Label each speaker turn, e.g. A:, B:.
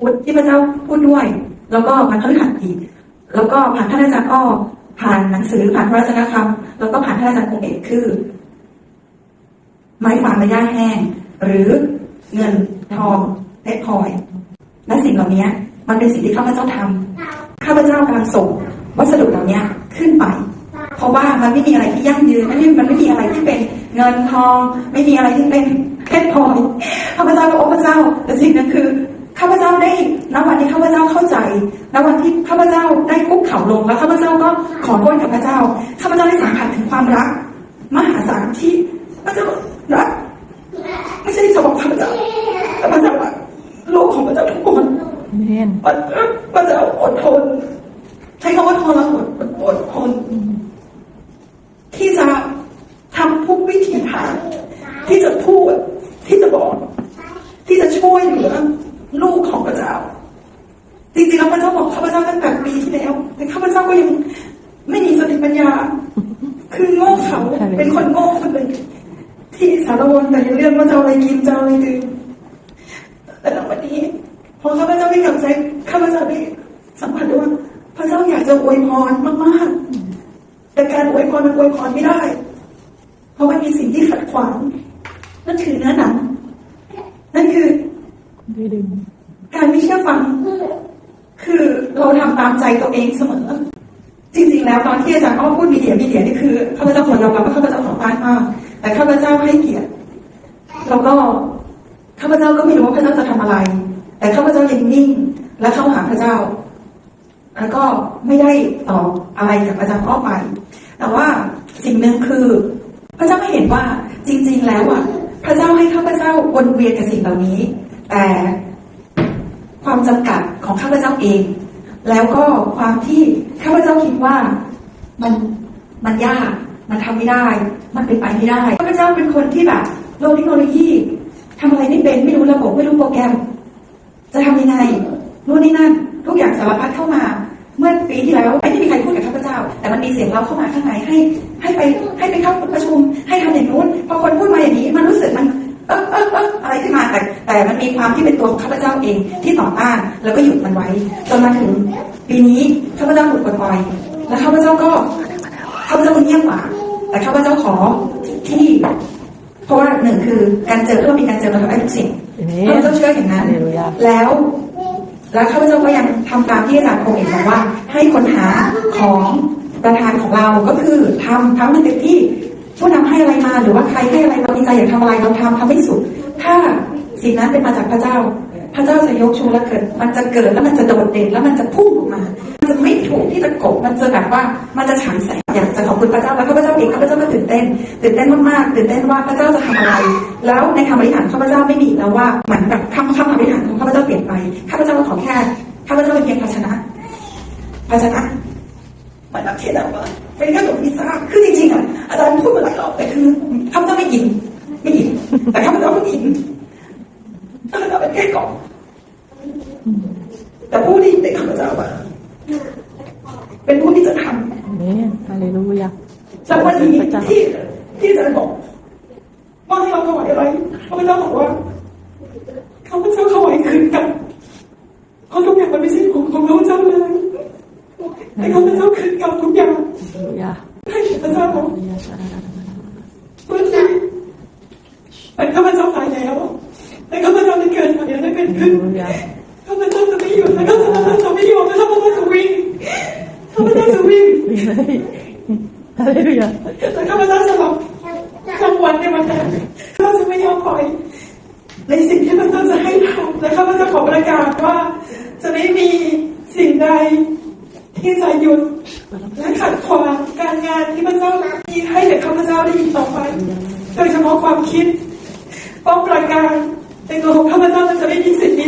A: พุธที่พระเจ้าพูดด้วย แล้วก็ผ่านพฤหัสอีก แล้วก็ผ่านท่านอาจารย์อ้อผ่านหนังสือผ่านพระราชนคำแล้วก็ผ่านท่านอาจารย์คงเอกคือ ไม้ฟางและหญ้าแห้ง หรือเงินทองเพชรพลอยและสิ่งเหล่านี้มันเป็นสิ่งที่ข้าพเจ้าทำข้าพเจ้ากำลังส่งวัสดุเหล่านี้ขึ้นไป เพราะว่ามันไม่มีอะไรที่ยั่งยืนมันไม่มันไม่มีอะไรที่เป็นเงินทอง ไม่มีอะไรที่เป็นเพชรพลอยข้าพเจ้าก็โอ้พระเจ้าแต่สิ่งนั้นคือ ข้าพเจ้าได้ณวันที่ข้าพเจ้าเข้าใจณวันที่ข้าพเจ้าได้คุกเข่าลงแล้วข้าพเจ้าก็ขอโทษกับพระเจ้าข้าพเจ้าได้สัมผัสถึงความรัก มหาศาลที่พระเจ้ารักไม่ใช่เฉพาะข้าพเจ้าแต่พระเจ้ารักโลกของพระเจ้าทุกคน
B: เมน
A: มันมันจะอดทน ใช้คำว่าทนแล้วอดอดทน ที่จะทำทุกวิธีทางที่จะพูด ที่จะบอก ที่จะช่วยเหลือลูกของพระเจ้า จริงๆแล้วพระเจ้าบอกข้าพเจ้าตั้งแต่ปีที่แล้ว แต่ข้าพเจ้าก็ยังไม่มีสติปัญญา คือโง่เขาเป็นคนโง่คนหนึ่งที่สารวนแต่ยังเรื่องว่าจะเอาอะไรกินจะเอาอะไรดื่มแต่ในวันนี้พอข้าพเจ้าได้กลับใจข้าพเจ้าได้สัมผัสได้ว่าพระเจ้าอยากจะอวยพรมากๆ แต่การอวยพรมันอวยพรไม่ได้ เพราะมันมีสิ่งที่ขัดขวาง นั่นคือเนื้อหนัง นั่นคือ
B: ดีดึง
A: การไม่เชื่อฟังคือ เราทำตามใจตัวเองเสมอ จริงๆ แล้วตอนที่อาจารย์อ้อพูดมีเดียมีเดียนี่คือข้าพเจ้าขอยอมรับว่าข้าพเจ้าขอต้านมากแต่ข้าพเจ้าให้เกียรติแล้วก็ข้าพเจ้าก็ไม่รู้ว่าพระเจ้าจะทำอะไร แต่ข้าพเจ้ายังนิ่งและเข้าหาพระเจ้า แล้วก็ไม่ได้ตอบอะไรกับอาจารย์อ้อไป แต่ว่าสิ่งหนึ่งคือพระเจ้าไม่เห็นว่าจริง ๆ แล้วอะพระเจ้าให้ข้าพเจ้าวนเวียนกับสิ่งเหล่านี้ แต่ความจำกัดของข้าพเจ้าเอง แล้วก็ความที่ข้าพเจ้าคิดว่ามันมันยาก มันทำไม่ได้ มันเป็นไปไม่ได้ข้าพเจ้าเป็นคนที่แบบโลกเทคโนโลยีทำอะไรไม่เป็นไม่รู้ระบบไม่รู้โปรแกรม จะทำยังไงนู่นนี่นั่นทุกอย่างสารพัดเข้ามา เมื่อปีที่แล้วไม่ได้มีใครพูดกับข้าพเจ้า แต่มันมีเสียงเราเข้ามาข้างในให้ ให้ไปให้ไปเข้าประชุม ให้ทำอย่างนู้นพอคนพูดมาอย่างนี้มันรู้สึกมัน ออเออเอออะไรขึ้นมาแต่แต่มันมีความที่เป็นตัวของข้าพเจ้าเองที่ต่อต้านแล้วก็หยุดมันไว้จนมาถึงปีนี้ข้าพเจ้าถูกปลดปล่อยและข้าพเจ้าก็ข้าพเจ้าก็เงียบกว่า แต่ข้าพเจ้าขอที่ เพราะว่าหนึ่งคือการเจอเพื่อมีการเจอเราทำได้ทุกสิ่ง
B: เม
A: ข้านพเจ้าเชื่ออย่างนั้น
B: ฮาเลลูยา
A: แล้ว แล้วข้าพเจ้าก็ยังทำตามที่อาจารย์คงเอกบอกว่า ให้คนหาของประธานของเราก็คือทำทำมันเต็มที่ผู้นำให้อะไรมาห รือว่าใครให้อะไรเราดีใจอยากทำอะไรเราทำทำให้สุด ถ้าสิ่งนั้นเป็นมาจากพระเจ้า พระเจ้าจะยกชูและเกิด มันจะเกิดแล้วมันจะโดดเด่นแล้วมันจะพุ่งออกมามันจะไม่ถูกที่จะกบมันจะแบบว่ามันจะฉายแสงอยากจะขอบคุณพระเจ้าแล้วข้าพเจ้าเองข้าพเจ้าก็ตื่นเต้น ตื่นเต้นมากๆตื่นเต้นว่าพระเจ้าจะทำอะไร แล้วในคำอธิษฐานข้าพเจ้าไม่มีแล้วว่าเหมือนแบบคำคำอธิษฐานของข้าพเจ้าเปลี่ยนไปข้าพเจ้าก็ขอแค่ข้าพเจ้าเป็นเพียงภาชนะภาชนะ มือนแบบเทน้ำมาเป็นแค่ตัวพิซซ่าคือจริงๆอะอาจารย์พูดมาหลายรอบแต่คือข้าพเจ้าไม่กิน ไม่กิน แต่ข้าพเจ้าก็กินข้าพเจ้าเป็นแค่กล่องแต่ผู้ที่ในข้าพเจ้าอะเป็นผู้ที่จะทำ
B: เมนฮาเลลูยา
A: แล้ววันนี้
B: พระเจ้า
A: ที่ที่อาจารย์บอกว่าให้เราถวายอะไรข้าพเจ้าบอกว่าข้าพเจ้าถวายคืนกันเพราะทุกอย่างมันไม่ใช่ของของข้าพเจ้าเลย แต่ข้าพเจ้าคืนกลับทุกอย่าง
B: ฮาเลลูยา
A: ให้แก่พระเจ้า
B: ฮาเลลูยาชาลาลาลาลา
A: เพื่อที่เป็นข้าพเจ้าตายแล้วแต่ข้าพเจ้าได้เกิดใหม่และได้เป็น
B: ฮา
A: ขึ้น
B: เลลูยา
A: ข้าพเจ้าจะไม่หยุดและข้าพเจ้าจะไม่หยุดและข้าพเจ้าจะวิ่งข้าพเจ้าจะวิ่ง
B: วิ่งเลยฮาเลลูยา
A: แต่ข้าพเจ้าจะรับรางวัลในวันนั้นข้าพเจ้าจะไม่ยอมปล่อยในสิ่งที่พระเจ้าจะให้ทำและข้าพเจ้าขอประกาศว่า จะไม่มีสิ่งใด ที่จะหยุดและขัดขวางการงานที่พระเจ้ารักมีให้แก่ข้าพเจ้าได้อีกต่อไป โดยเฉพาะความคิดป้องประการในตัวของข้าพเจ้ามันจะไม่มีสิทธิ์มี